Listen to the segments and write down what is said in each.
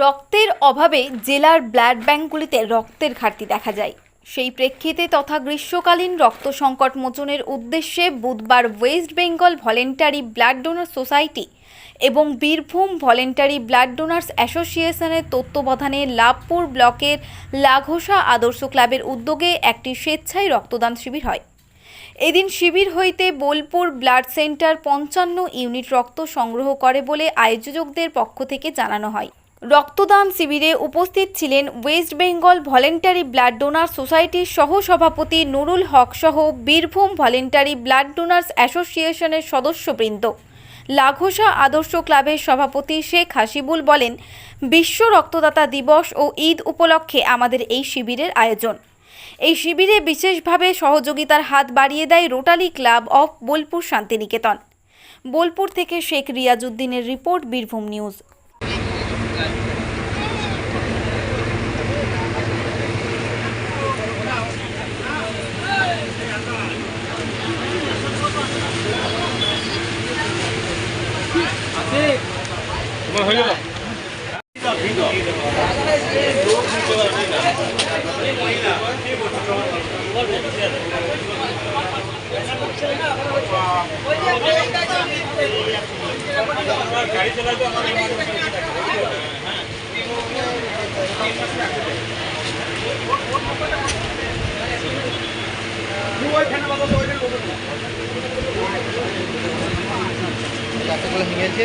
রক্তের অভাবে জেলার ব্লাড ব্যাঙ্কগুলিতে রক্তের ঘাটতি দেখা যায়। সেই প্রেক্ষিতে তথা গ্রীষ্মকালীন রক্ত সংকট মোচনের উদ্দেশ্যে বুধবার West Bengal voluntary blood donor society এবং বীরভূম ভলেন্টারি ব্লাড ডোনার্স অ্যাসোসিয়েশনের তত্ত্বাবধানে লাভপুর ব্লকের লাঘোষা আদর্শ ক্লাবের উদ্যোগে একটি স্বেচ্ছায় রক্তদান শিবির হয়। এদিন শিবির হইতে বোলপুর ব্লাড সেন্টার পঞ্চান্ন ইউনিট রক্ত সংগ্রহ করে বলে আয়োজকদের পক্ষ থেকে জানানো হয়। রক্তদান শিবিরে উপস্থিত ছিলেন West Bengal voluntary blood donor সোসাইটির সহ সভাপতি নুরুল হক সহ বীরভূম ভলেন্টারি ব্লাড ডোনার্স অ্যাসোসিয়েশনের সদস্যবৃন্দ। লাঘোষা আদর্শ ক্লাবের সভাপতি শেখ হাসিবুল বলেন, বিশ্ব রক্তদাতা দিবস ও ঈদ উপলক্ষে আমাদের এই শিবিরের আয়োজন। এই শিবিরে বিশেষভাবে সহযোগিতার হাত বাড়িয়ে দেয় Rotary club of Bolpur Santiniketan. Bolpur থেকে শেখ রিয়াজউদ্দিনের রিপোর্ট বীরভূম নিউজ। হয়ে গেল গাড়ি চালাতে নিয়েছে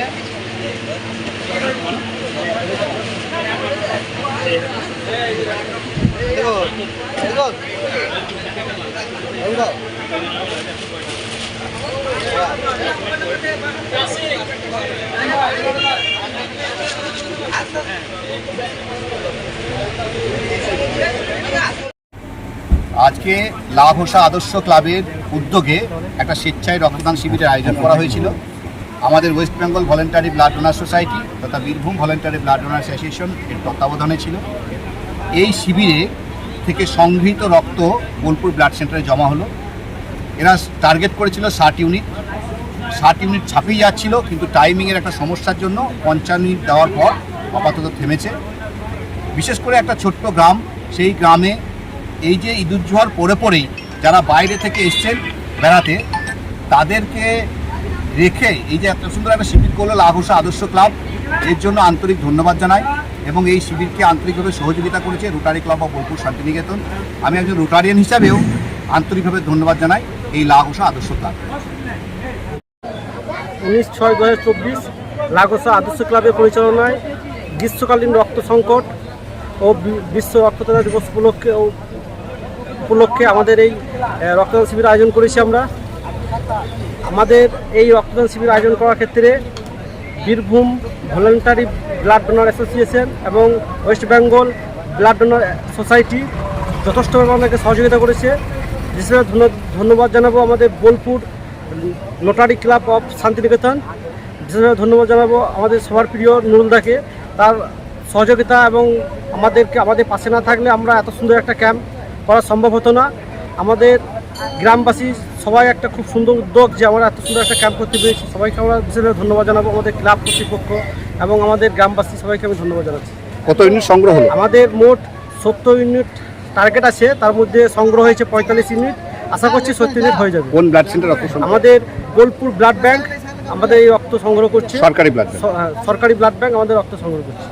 আজকে লাভোসা আদর্শ ক্লাবের উদ্যোগে একটা স্বেচ্ছায় রক্তদান শিবিরের আয়োজন করা হয়েছিল। আমাদের West Bengal voluntary blood donor society তথা Birbhum voluntary blood donor association এর তত্ত্বাবধানে ছিল। এই শিবিরে থেকে সংগৃহীত রক্ত বোলপুর ব্লাড সেন্টারে জমা হলো। এরা টার্গেট করেছিল ষাট ইউনিট। ষাট ইউনিট ছাপিয়ে যাচ্ছিল, কিন্তু টাইমিংয়ের একটা সমস্যার জন্য পঞ্চান্ন ইউনিট দেওয়ার পর আপাতত থেমেছে। বিশেষ করে একটা ছোট্ট গ্রাম, সেই গ্রামে এই যে ইদুজ্জোয়ার পরে পরেই যারা বাইরে থেকে এসছেন বেড়াতে, তাদেরকে রেখে এই যে এত সুন্দর একটা শিবির করল লাঘোষা আদর্শ ক্লাব, এর জন্য আন্তরিক ধন্যবাদ জানাই এবং এই শিবিরকে আন্তরিকভাবে সহযোগিতা করেছে Rotary club of Bolpur Santiniketan. আমি একজন রোটারিয়ান হিসাবেও আন্তরিকভাবে ধন্যবাদ জানাই এই লাঘোষা আদর্শ ক্লাব। উনিশ ছয় দু হাজার চব্বিশ লাগোসা আদর্শ ক্লাবের পরিচালনায় গ্রীষ্মকালীন রক্ত সংকট ও বিশ্ব রক্তদাতা দিবস উপলক্ষে উপলক্ষে আমাদের এই রক্তদান শিবির আয়োজন করেছি আমরা। আমাদের এই রক্তদান শিবির আয়োজন করার ক্ষেত্রে Birbhum voluntary blood donor association এবং West Bengal blood donor society যথেষ্টভাবে আমাদেরকে সহযোগিতা করেছে। বিশেষভাবে ধন্য- ধন্যবাদ জানাব আমাদের Bolpur Rotary club of Santiniketan. বিশেষভাবে ধন্যবাদ জানাব আমাদের সবার প্রিয় নুরুলদাকে তার সহযোগিতা এবং আমাদেরকে, আমাদের পাশে না থাকলে আমরা এত সুন্দর একটা ক্যাম্প করা সম্ভব হতো না। আমাদের গ্রামবাসী সবাই একটা খুব সুন্দর উদ্যোগ যে আমরা এত সুন্দর একটা ক্যাম্প করতে পেরেছি। সবাইকে আমরা বিশেষভাবে ধন্যবাদ জানাব আমাদের ক্লাব কর্তৃপক্ষ এবং আমাদের গ্রামবাসী সবাইকে আমি ধন্যবাদ জানাচ্ছি। কত ইউনিট সংগ্রহ হলো? আমাদের মোট সত্তর ইউনিট টার্গেট আছে তার মধ্যে সংগ্রহ হয়েছে পঁয়তাল্লিশ ইউনিট আশা করছি সত্তর ইউনিট হয়ে যাবে। কোন ব্লাড সেন্টার? আমাদের বোলপুর ব্লাড ব্যাংক আমাদের এই রক্ত সংগ্রহ করছে। সরকারি ব্লাড সরকারি ব্লাড ব্যাংক আমাদের রক্ত সংগ্রহ করছে।